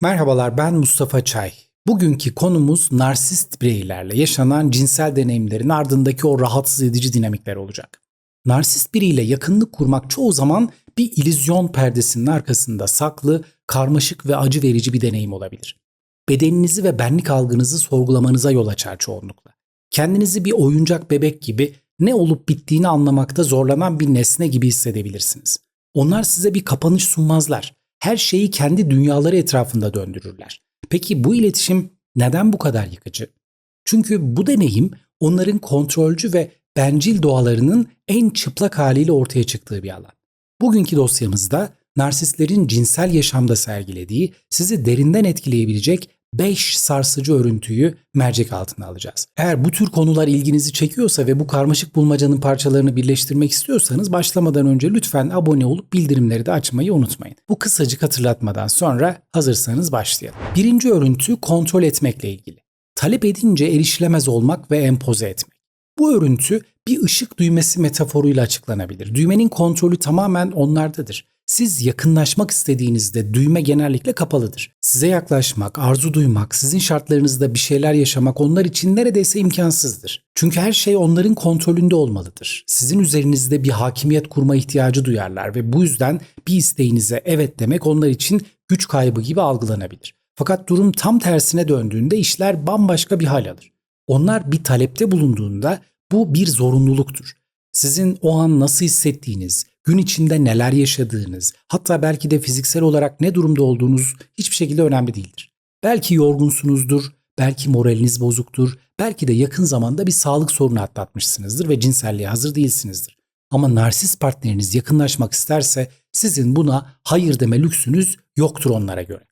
Merhabalar ben Mustafa Çay. Bugünkü konumuz narsist bireylerle yaşanan cinsel deneyimlerin ardındaki o rahatsız edici dinamikler olacak. Narsist biriyle yakınlık kurmak çoğu zaman bir ilüzyon perdesinin arkasında saklı, karmaşık ve acı verici bir deneyim olabilir. Bedeninizi ve benlik algınızı sorgulamanıza yol açar çoğunlukla. Kendinizi bir oyuncak bebek gibi ne olup bittiğini anlamakta zorlanan bir nesne gibi hissedebilirsiniz. Onlar size bir kapanış sunmazlar her şeyi kendi dünyaları etrafında döndürürler. Peki bu iletişim neden bu kadar yıkıcı? Çünkü bu deneyim onların kontrolcü ve bencil doğalarının en çıplak haliyle ortaya çıktığı bir alan. Bugünkü dosyamızda narsistlerin cinsel yaşamda sergilediği sizi derinden etkileyebilecek 5 sarsıcı örüntüyü mercek altına alacağız. Eğer bu tür konular ilginizi çekiyorsa ve bu karmaşık bulmacanın parçalarını birleştirmek istiyorsanız başlamadan önce lütfen abone olup bildirimleri de açmayı unutmayın. Bu kısacık hatırlatmadan sonra hazırsanız başlayalım. Birinci örüntü kontrol etmekle ilgili. Talep edince erişilemez olmak ve empoze etmek. Bu örüntü bir ışık düğmesi metaforuyla açıklanabilir. Düğmenin kontrolü tamamen onlardadır. Siz yakınlaşmak istediğinizde düğme genellikle kapalıdır. Size yaklaşmak, arzu duymak, sizin şartlarınızda bir şeyler yaşamak onlar için neredeyse imkansızdır. Çünkü her şey onların kontrolünde olmalıdır. Sizin üzerinizde bir hakimiyet kurma ihtiyacı duyarlar ve bu yüzden bir isteğinize evet demek onlar için güç kaybı gibi algılanabilir. Fakat durum tam tersine döndüğünde işler bambaşka bir hal alır. Onlar bir talepte bulunduğunda bu bir zorunluluktur. Sizin o an nasıl hissettiğiniz, gün içinde neler yaşadığınız, hatta belki de fiziksel olarak ne durumda olduğunuz hiçbir şekilde önemli değildir. Belki yorgunsunuzdur, belki moraliniz bozuktur, belki de yakın zamanda bir sağlık sorunu atlatmışsınızdır ve cinselliğe hazır değilsinizdir. Ama narsist partneriniz yakınlaşmak isterse sizin buna hayır deme lüksünüz yoktur onlara göre.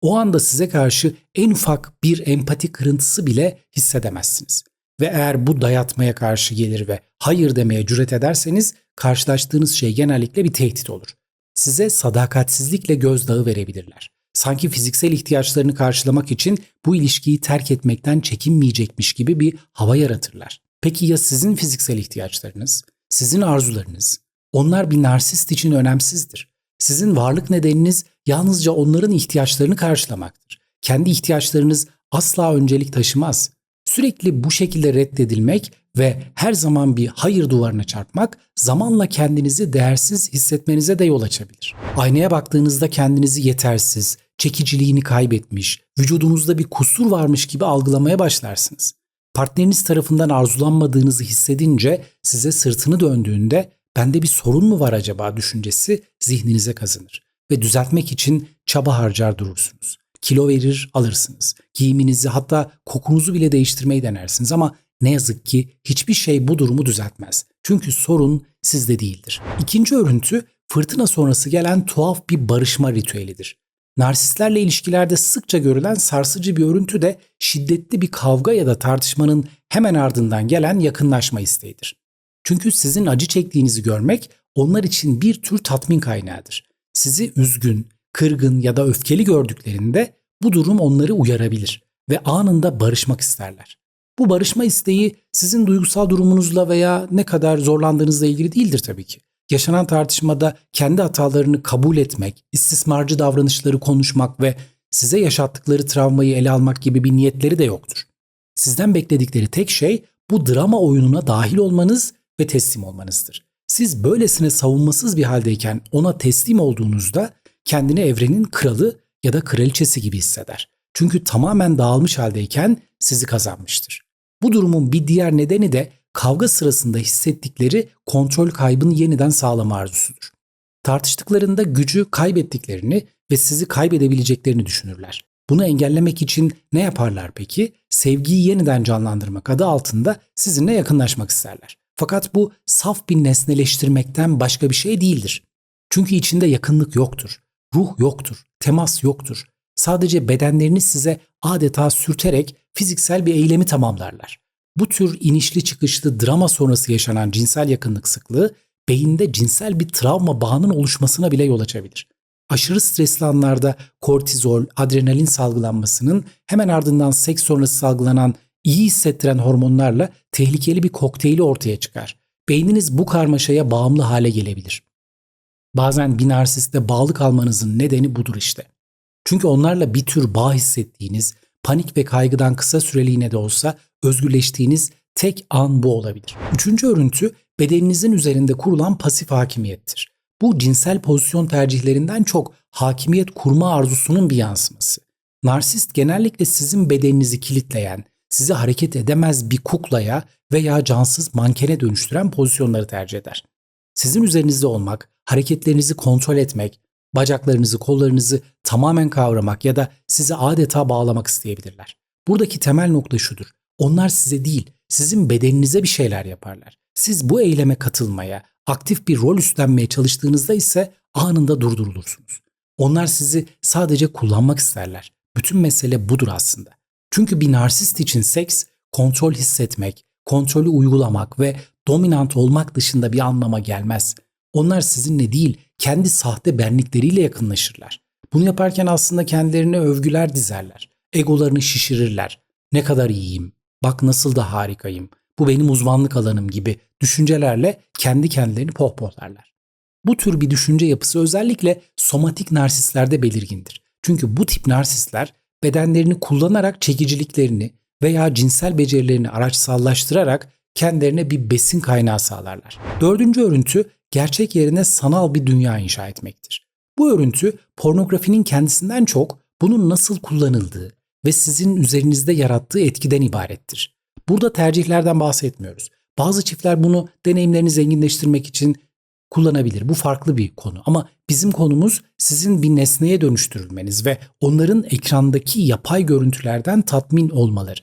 O anda size karşı en ufak bir empati kırıntısı bile hissedemezsiniz. Ve eğer bu dayatmaya karşı gelir ve hayır demeye cüret ederseniz karşılaştığınız şey genellikle bir tehdit olur. Size sadakatsizlikle gözdağı verebilirler. Sanki fiziksel ihtiyaçlarını karşılamak için bu ilişkiyi terk etmekten çekinmeyecekmiş gibi bir hava yaratırlar. Peki ya sizin fiziksel ihtiyaçlarınız, sizin arzularınız? Onlar bir narsist için önemsizdir. Sizin varlık nedeniniz yalnızca onların ihtiyaçlarını karşılamaktır. Kendi ihtiyaçlarınız asla öncelik taşımaz. Sürekli bu şekilde reddedilmek ve her zaman bir hayır duvarına çarpmak zamanla kendinizi değersiz hissetmenize de yol açabilir. Aynaya baktığınızda kendinizi yetersiz, çekiciliğini kaybetmiş, vücudunuzda bir kusur varmış gibi algılamaya başlarsınız. Partneriniz tarafından arzulanmadığınızı hissedince size sırtını döndüğünde bende bir sorun mu var acaba düşüncesi zihninize kazınır ve düzeltmek için çaba harcar durursunuz. Kilo verir alırsınız. Giyiminizi hatta kokunuzu bile değiştirmeyi denersiniz ama ne yazık ki hiçbir şey bu durumu düzeltmez. Çünkü sorun sizde değildir. İkinci örüntü fırtına sonrası gelen tuhaf bir barışma ritüelidir. Narsistlerle ilişkilerde sıkça görülen sarsıcı bir örüntü de şiddetli bir kavga ya da tartışmanın hemen ardından gelen yakınlaşma isteğidir. Çünkü sizin acı çektiğinizi görmek onlar için bir tür tatmin kaynağıdır. Sizi üzgün, kırgın ya da öfkeli gördüklerinde bu durum onları uyarabilir ve anında barışmak isterler. Bu barışma isteği sizin duygusal durumunuzla veya ne kadar zorlandığınızla ilgili değildir tabii ki. Yaşanan tartışmada kendi hatalarını kabul etmek, istismarcı davranışları konuşmak ve size yaşattıkları travmayı ele almak gibi bir niyetleri de yoktur. Sizden bekledikleri tek şey bu drama oyununa dahil olmanız ve teslim olmanızdır. Siz böylesine savunmasız bir haldeyken ona teslim olduğunuzda kendini evrenin kralı ya da kraliçesi gibi hisseder. Çünkü tamamen dağılmış haldeyken sizi kazanmıştır. Bu durumun bir diğer nedeni de kavga sırasında hissettikleri kontrol kaybını yeniden sağlama arzusudur. Tartıştıklarında gücü kaybettiklerini ve sizi kaybedebileceklerini düşünürler. Bunu engellemek için ne yaparlar peki? Sevgiyi yeniden canlandırmak adı altında sizinle yakınlaşmak isterler. Fakat bu saf bir nesneleştirmekten başka bir şey değildir. Çünkü içinde yakınlık yoktur. Ruh yoktur, temas yoktur. Sadece bedenlerini size adeta sürterek fiziksel bir eylemi tamamlarlar. Bu tür inişli çıkışlı drama sonrası yaşanan cinsel yakınlık sıklığı beyinde cinsel bir travma bağının oluşmasına bile yol açabilir. Aşırı stresli anlarda kortizol, adrenalin salgılanmasının hemen ardından seks sonrası salgılanan iyi hissettiren hormonlarla tehlikeli bir kokteyli ortaya çıkar. Beyniniz bu karmaşaya bağımlı hale gelebilir. Bazen bir narsiste bağlı kalmanızın nedeni budur işte. Çünkü onlarla bir tür bağ hissettiğiniz, panik ve kaygıdan kısa süreliğine de olsa özgürleştiğiniz tek an bu olabilir. Üçüncü örüntü bedeninizin üzerinde kurulan pasif hakimiyettir. Bu cinsel pozisyon tercihlerinden çok hakimiyet kurma arzusunun bir yansıması. Narsist genellikle sizin bedeninizi kilitleyen, sizi hareket edemez bir kuklaya veya cansız mankene dönüştüren pozisyonları tercih eder. Sizin üzerinizde olmak, hareketlerinizi kontrol etmek, bacaklarınızı, kollarınızı tamamen kavramak ya da sizi adeta bağlamak isteyebilirler. Buradaki temel nokta şudur. Onlar size değil, sizin bedeninize bir şeyler yaparlar. Siz bu eyleme katılmaya, aktif bir rol üstlenmeye çalıştığınızda ise anında durdurulursunuz. Onlar sizi sadece kullanmak isterler. Bütün mesele budur aslında. Çünkü bir narsist için seks, kontrol hissetmek, kontrolü uygulamak ve dominant olmak dışında bir anlama gelmez. Onlar sizinle değil, kendi sahte benlikleriyle yakınlaşırlar. Bunu yaparken aslında kendilerine övgüler dizerler. Egolarını şişirirler. Ne kadar iyiyim, bak nasıl da harikayım, bu benim uzmanlık alanım gibi düşüncelerle kendi kendilerini pohpohlarlar. Bu tür bir düşünce yapısı özellikle somatik narsistlerde belirgindir. Çünkü bu tip narsistler bedenlerini kullanarak çekiciliklerini veya cinsel becerilerini araçsallaştırarak kendilerine bir besin kaynağı sağlarlar. Dördüncü örüntü gerçek yerine sanal bir dünya inşa etmektir. Bu örüntü pornografinin kendisinden çok bunun nasıl kullanıldığı ve sizin üzerinizde yarattığı etkiden ibarettir. Burada tercihlerden bahsetmiyoruz. Bazı çiftler bunu deneyimlerini zenginleştirmek için kullanabilir. Bu farklı bir konu ama bizim konumuz sizin bir nesneye dönüştürülmeniz ve onların ekrandaki yapay görüntülerden tatmin olmaları.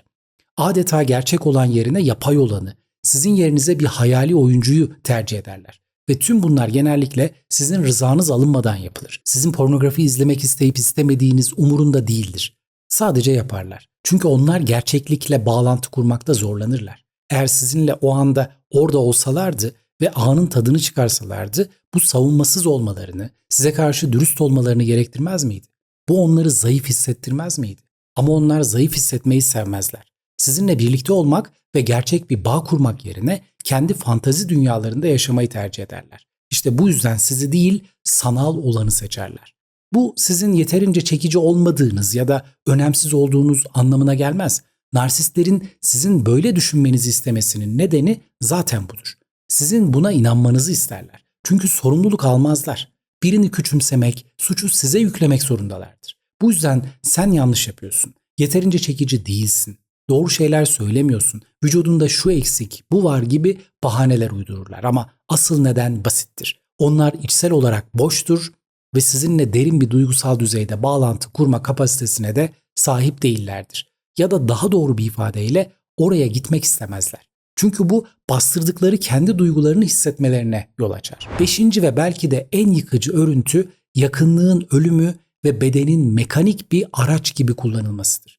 Adeta gerçek olan yerine yapay olanı, sizin yerinize bir hayali oyuncuyu tercih ederler. Ve tüm bunlar genellikle sizin rızanız alınmadan yapılır. Sizin pornografi izlemek isteyip istemediğiniz umurunda değildir. Sadece yaparlar. Çünkü onlar gerçeklikle bağlantı kurmakta zorlanırlar. Eğer sizinle o anda orada olsalardı ve anın tadını çıkarsalardı bu savunmasız olmalarını, size karşı dürüst olmalarını gerektirmez miydi? Bu onları zayıf hissettirmez miydi? Ama onlar zayıf hissetmeyi sevmezler. Sizinle birlikte olmak ve gerçek bir bağ kurmak yerine kendi fantazi dünyalarında yaşamayı tercih ederler. İşte bu yüzden sizi değil sanal olanı seçerler. Bu sizin yeterince çekici olmadığınız ya da önemsiz olduğunuz anlamına gelmez. Narsistlerin sizin böyle düşünmenizi istemesinin nedeni zaten budur. Sizin buna inanmanızı isterler. Çünkü sorumluluk almazlar. Birini küçümsemek, suçu size yüklemek zorundalardır. Bu yüzden sen yanlış yapıyorsun. Yeterince çekici değilsin. Doğru şeyler söylemiyorsun. Vücudunda şu eksik, bu var gibi bahaneler uydururlar ama asıl neden basittir. Onlar içsel olarak boştur ve sizinle derin bir duygusal düzeyde bağlantı kurma kapasitesine de sahip değillerdir. Ya da daha doğru bir ifadeyle oraya gitmek istemezler. Çünkü bu bastırdıkları kendi duygularını hissetmelerine yol açar. Beşinci ve belki de en yıkıcı örüntü yakınlığın ölümü ve bedenin mekanik bir araç gibi kullanılmasıdır.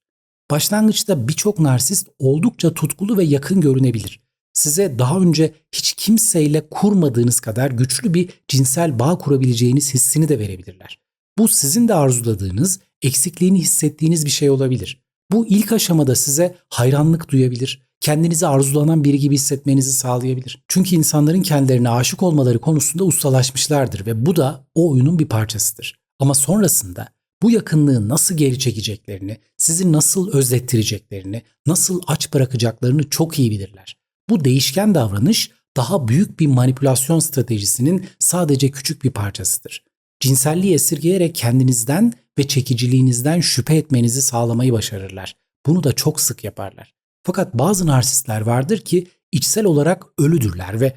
Başlangıçta birçok narsist oldukça tutkulu ve yakın görünebilir. Size daha önce hiç kimseyle kurmadığınız kadar güçlü bir cinsel bağ kurabileceğiniz hissini de verebilirler. Bu sizin de arzuladığınız, eksikliğini hissettiğiniz bir şey olabilir. Bu ilk aşamada size hayranlık duyabilir, kendinizi arzulanan biri gibi hissetmenizi sağlayabilir. Çünkü insanların kendilerine aşık olmaları konusunda ustalaşmışlardır ve bu da o oyunun bir parçasıdır. Ama sonrasında bu yakınlığı nasıl geri çekeceklerini, sizi nasıl özlettireceklerini, nasıl aç bırakacaklarını çok iyi bilirler. Bu değişken davranış daha büyük bir manipülasyon stratejisinin sadece küçük bir parçasıdır. Cinselliği esirgeyerek kendinizden ve çekiciliğinizden şüphe etmenizi sağlamayı başarırlar. Bunu da çok sık yaparlar. Fakat bazı narsistler vardır ki içsel olarak ölüdürler ve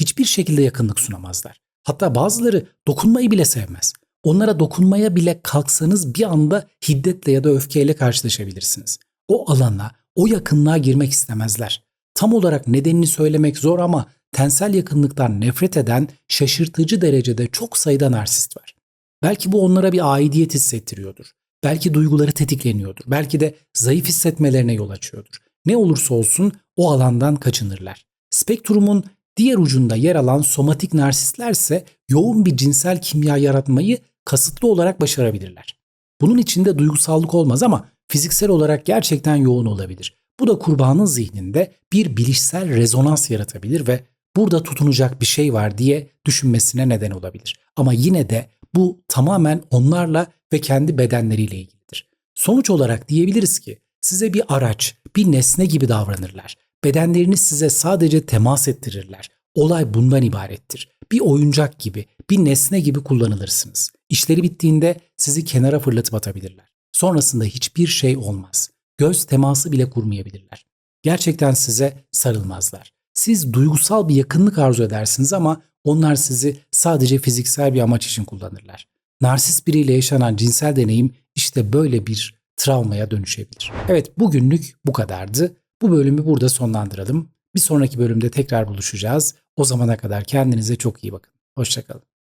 hiçbir şekilde yakınlık sunamazlar. Hatta bazıları dokunmayı bile sevmez. Onlara dokunmaya bile kalksanız bir anda hiddetle ya da öfkeyle karşılaşabilirsiniz. O alana, o yakınlığa girmek istemezler. Tam olarak nedenini söylemek zor ama tensel yakınlıktan nefret eden şaşırtıcı derecede çok sayıda narsist var. Belki bu onlara bir aidiyet hissettiriyordur. Belki duyguları tetikleniyordur. Belki de zayıf hissetmelerine yol açıyordur. Ne olursa olsun o alandan kaçınırlar. Spektrumun diğer ucunda yer alan somatik narsistlerse yoğun bir cinsel kimya yaratmayı kasıtlı olarak başarabilirler. Bunun içinde duygusallık olmaz ama fiziksel olarak gerçekten yoğun olabilir. Bu da kurbanın zihninde bir bilişsel rezonans yaratabilir ve burada tutunacak bir şey var diye düşünmesine neden olabilir. Ama yine de bu tamamen onlarla ve kendi bedenleriyle ilgilidir. Sonuç olarak diyebiliriz ki size bir araç, bir nesne gibi davranırlar. Bedenlerini size sadece temas ettirirler. Olay bundan ibarettir. Bir oyuncak gibi, bir nesne gibi kullanılırsınız. İşleri bittiğinde sizi kenara fırlatıp atabilirler. Sonrasında hiçbir şey olmaz. Göz teması bile kurmayabilirler. Gerçekten size sarılmazlar. Siz duygusal bir yakınlık arzu edersiniz ama onlar sizi sadece fiziksel bir amaç için kullanırlar. Narsist biriyle yaşanan cinsel deneyim işte böyle bir travmaya dönüşebilir. Evet bugünlük bu kadardı. Bu bölümü burada sonlandıralım. Bir sonraki bölümde tekrar buluşacağız. O zamana kadar kendinize çok iyi bakın. Hoşçakalın.